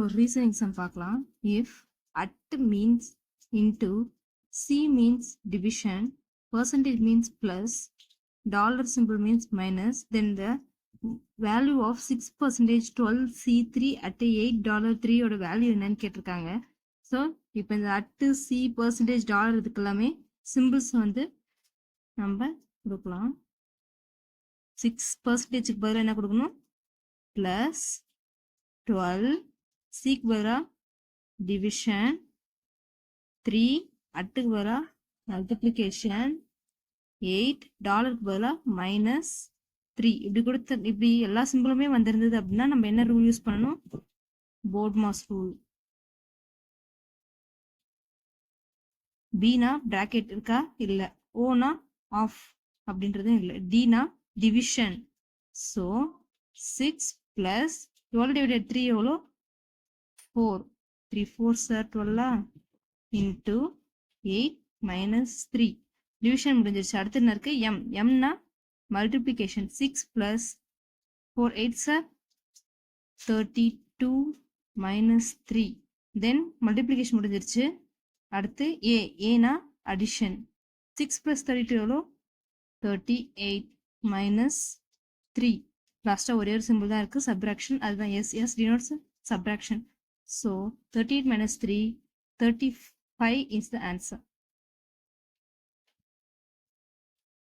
ஒரு reasoning sum பார்க்கலாம் if at means into C means division percentage means plus dollar symbol means minus then the value of six percentage twelve C three at eight dollar த்ரீயோட value என்னன்னு கேட்டிருக்காங்க. So இப்போ இந்த at C percentage dollar இதுக்கு எல்லாமே symbols வந்து நம்ம கொடுக்கலாம். சிக்ஸ் பர்சன்டேஜுக்கு பதிலாக என்ன கொடுக்கணும்? ப்ளஸ் டுவெல் சிக்கு பதிலாக டிவிஷன் த்ரீ அட்டுக்கு பதிலாக மல்டிப்ளிகேஷன் எயிட் டாலருக்கு பதிலாக மைனஸ் த்ரீ இப்படி கொடுத்த இப்படி எல்லா சிம்பிளுமே வந்திருந்தது அப்படின்னா நம்ம என்ன ரூல் யூஸ் பண்ணணும்? போர்ட் மாஸ் ரூல் பீனா பிராக்கெட் இருக்கா? இல்லை. ஓனா ஆஃப் அப்படின்றதும் இல்லை. டீனா division so six plus twelve divided three எவ்வளோ four three four sir டுவெல்லா into eight minus three division முடிஞ்சிருச்சு. அடுத்து என்ன இருக்கு? M எம்னா multiplication six plus four eight sir thirty two minus three then multiplication முடிஞ்சிருச்சு. அடுத்து ஏ ஏனா addition six plus thirty two எவ்வளோ? Thirty eight minus three லாஸ்ட்டாக ஒரே ஒரு சிம்பிள் தான் இருக்குது சப்ராக்ஷன் அதுதான் S S denotes subtraction So 13 minus 3, 35 is the answer.